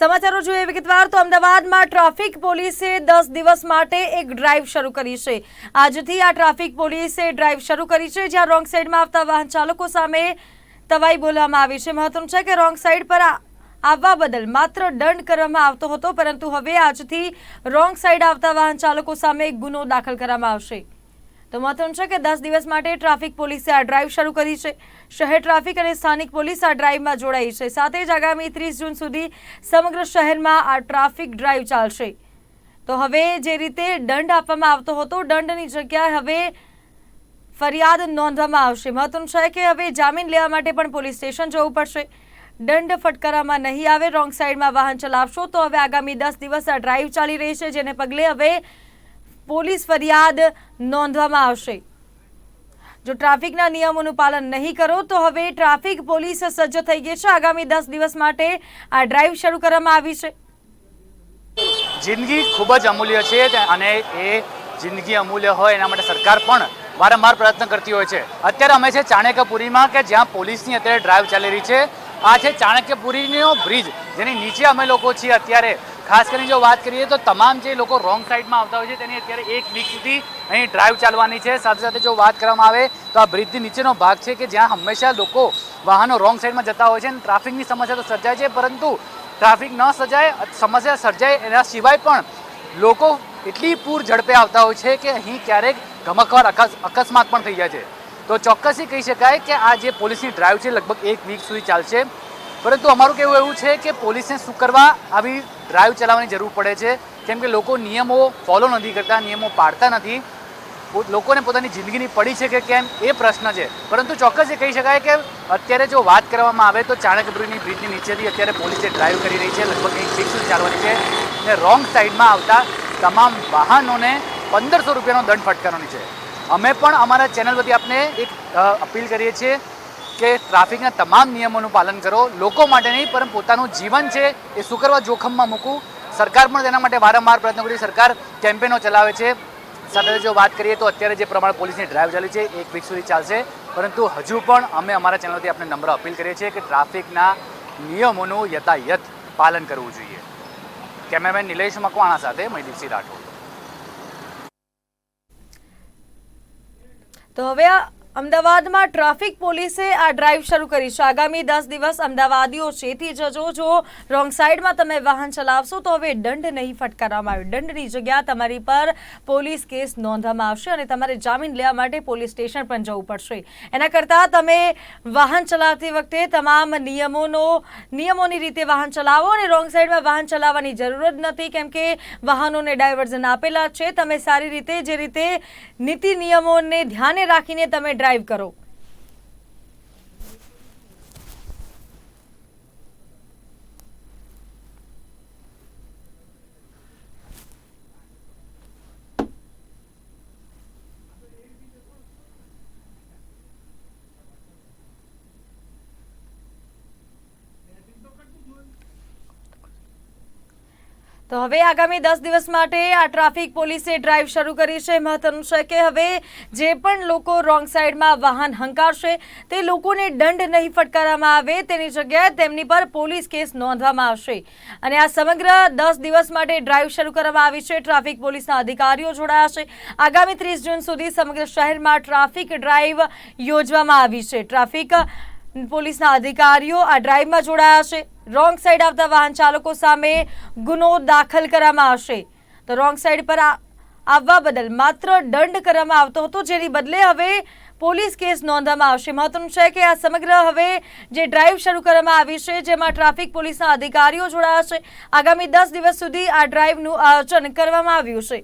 સમાચારો જોઈએ વિગતવાર તો અમદાવાદમાં ટ્રાફિક પોલીસે દસ દિવસ માટે એક ડ્રાઈવ શરૂ કરી છે. આજથી આ ટ્રાફિક પોલીસે ડ્રાઈવ શરૂ કરી છે, જ્યાં રોંગ સાઈડમાં આવતા વાહન ચાલકો સામે તવાઈ બોલવામાં આવી છે. મહત્વનું છે કે રોંગ સાઈડ પર આવવા બદલ માત્ર દંડ કરવામાં આવતો હતો, પરંતુ હવે આજથી રોંગ સાઈડ આવતા વાહન ચાલકો સામે ગુનો દાખલ કરવામાં આવશે. તો મહત્વનું છે કે દસ દિવસ માટે ટ્રાફિક પોલીસે આ ડ્રાઈવ શરૂ કરી છે. શહેર ટ્રાફિક અને સ્થાનિક પોલીસ આ ડ્રાઈવમાં જોડાઈ છે. સાથે જ આગામી ત્રીસ જૂન સુધી સમગ્ર શહેરમાં આ ટ્રાફિક ડ્રાઈવ ચાલશે. તો હવે જે રીતે દંડ આપવામાં આવતો હતો, દંડની જગ્યાએ હવે ફરિયાદ નોંધવામાં આવશે. મહત્વનું છે કે હવે જામીન લેવા માટે પણ પોલીસ સ્ટેશન જવું પડશે. દંડ ફટકારામાં નહીં આવે, રોંગ સાઈડમાં વાહન ચલાવશો તો હવે આગામી દસ દિવસ આ ડ્રાઈવ ચાલી રહી છે, જેને પગલે હવે પોલીસ ફરિયાદ નોંધવામાં આવશે. જો ટ્રાફિકના નિયમોનું પાલન નહીં કરો, તો હવે ટ્રાફિક પોલીસ સજ્જ થઈ ગઈ છે. આગામી દસ દિવસ માટે આ ડ્રાઈવ શરૂ કરવામાં આવી છે. જિંદગી ખૂબ જ અમૂલ્ય છે અને એ જિંદગી અમૂલ્ય હોય એના માટે સરકાર પણ વારંવાર પ્રયત્ન કરતી હોય છે. અત્યારે અમે છે ચાણક્યપુરીમાં કે જ્યાં પોલીસની અત્યારે ડ્રાઈવ ચાલી રહી છે. આ છે ચાણક્યપુરીનો બ્રિજ. જેની નીચે અમે લોકો છીએ અત્યારે. ખાસ કરીને જો વાત કરીએ તો તમામ જે લોકો રોંગ સાઈડમાં આવતા હોય છે, તેની અત્યારે એક વીક સુધી અહીં ડ્રાઈવ ચાલવાની છે. સાથે સાથે જો વાત કરવામાં આવે તો આ બ્રિજની નીચેનો ભાગ છે કે જ્યાં હંમેશા લોકો વાહનો રોંગ સાઈડમાં જતા હોય છે અને ટ્રાફિકની સમસ્યા તો સર્જાય છે, પરંતુ ટ્રાફિક ન સર્જાય, સમસ્યા સર્જાય એના સિવાય પણ લોકો એટલી પૂર ઝડપે આવતા હોય છે કે અહીં ક્યારેક ગમકવાર અકસ, અકસ્માત પણ થઈ જાય છે. તો ચોક્કસથી કહી શકાય કે આ જે પોલીસની ડ્રાઈવ છે, લગભગ એક વીક સુધી ચાલશે. પરંતુ અમારું કહેવું એવું છે કે પોલીસને શું કરવા આવી ડ્રાઈવ ચલાવવાની જરૂર પડે છે. કેમ કે લોકો નિયમો ફોલો નથી કરતા, નિયમો પાડતા નથી. લોકોને પોતાની જિંદગીની પડી છે કે કેમ એ પ્રશ્ન છે. પરંતુ ચોક્કસ એ કહી શકાય કે અત્યારે જો વાત કરવામાં આવે તો ચાણક્યપુરીની બ્રિજની નીચેથી અત્યારે પોલીસે ડ્રાઈવ કરી રહી છે. લગભગ એક વીક સુધી ચાલવાની છે અને રોંગ સાઈડમાં આવતા તમામ વાહનોને પંદરસો રૂપિયાનો દંડ ફટકારવાની છે. અમે પણ અમારા ચેનલ પરથી આપને એક અપીલ કરીએ છીએ કે ટ્રાફિકના તમામ નિયમોનું પાલન કરો. લોકો માટે નહીં, પરંતુ પોતાનું જીવન છે એ શું કરવા જોખમમાં મૂકવું. સરકાર પણ તેના માટે વારંવાર પ્રયત્નો કરી. સરકાર કેમ્પેનો ચલાવે છે. સાથે જો વાત કરીએ તો અત્યારે જે પ્રમાણે પોલીસની ડ્રાઈવ ચાલી છે, એક વીક સુધી ચાલશે. પરંતુ હજુ પણ અમે અમારા ચેનલથી આપણે નમ્ર અપીલ કરીએ છીએ કે ટ્રાફિકના નિયમોનું યથાયથ પાલન કરવું જોઈએ. કેમેરામેન નિલેશ મકવાણા સાથે મહિદીપસિંહ રાઠોડ. તો હવે આ અમદાવાદમાં ટ્રાફિક પોલીસે આ ડ્રાઈવ શરૂ કરી છે. આગામી દસ દિવસ અમદાવાદીઓ ચેતી જજો, જો રોંગ સાઈડમાં તમે વાહન ચલાવશો તો હવે દંડ નહીં ફટકારવામાં આવે દંડની જગ્યા તમારી પર પોલીસ કેસ નોંધવામાં આવશે અને તમારે જામીન લેવા માટે પોલીસ સ્ટેશન પણ જવું પડશે. એના કરતાં તમે વાહન ચલાવતી વખતે તમામ નિયમોનો, નિયમોની રીતે વાહન ચલાવો અને રોંગ સાઈડમાં વાહન ચલાવવાની જરૂર જ નથી, કેમ કે વાહનોને ડાયવર્ઝન આપેલા છે. તમે સારી રીતે જે રીતે નીતિ નિયમોને ધ્યાને રાખીને તમે ડ્રાઈવ કરો. તો હવે આગામી દસ દિવસ માટે આ ટ્રાફિક પોલીસે ડ્રાઈવ શરૂ કરી છે. મહત્વનું છે કે હવે જે પણ લોકો રોંગ સાઈડમાં વાહન હંકારશે, તે લોકોને દંડ નહીં ફટકારવામાં આવે તેની જગ્યાએ તેમની પર પોલીસ કેસ નોંધવામાં આવશે. અને આ સમગ્ર દસ દિવસ માટે ડ્રાઈવ શરૂ કરવામાં આવી છે. ટ્રાફિક પોલીસના અધિકારીઓ જોડાયા છે. આગામી ત્રીસ જૂન સુધી સમગ્ર શહેરમાં ટ્રાફિક ડ્રાઈવ યોજવામાં આવી છે. ટ્રાફિક પોલીસના અધિકારીઓ આ ડ્રાઈવમાં જોડાયા છે. રોંગ સાઈડ આવતા વાહન ચાલકો સામે ગુનો દાખલ કરવામાં આવશે. તો રોંગ સાઈડ પર આવવા બદલ માત્ર દંડ કરવામાં આવતો હતો, જેની બદલે હવે પોલીસ કેસ નોંધવામાં આવશે. મહત્વનું છે કે આ સમગ્ર હવે જે ડ્રાઈવ શરૂ કરવામાં આવી છે, જેમાં ટ્રાફિક પોલીસના અધિકારીઓ જોડાયા છે. આગામી દસ દિવસ સુધી આ ડ્રાઈવનું આયોજન કરવામાં આવ્યું છે.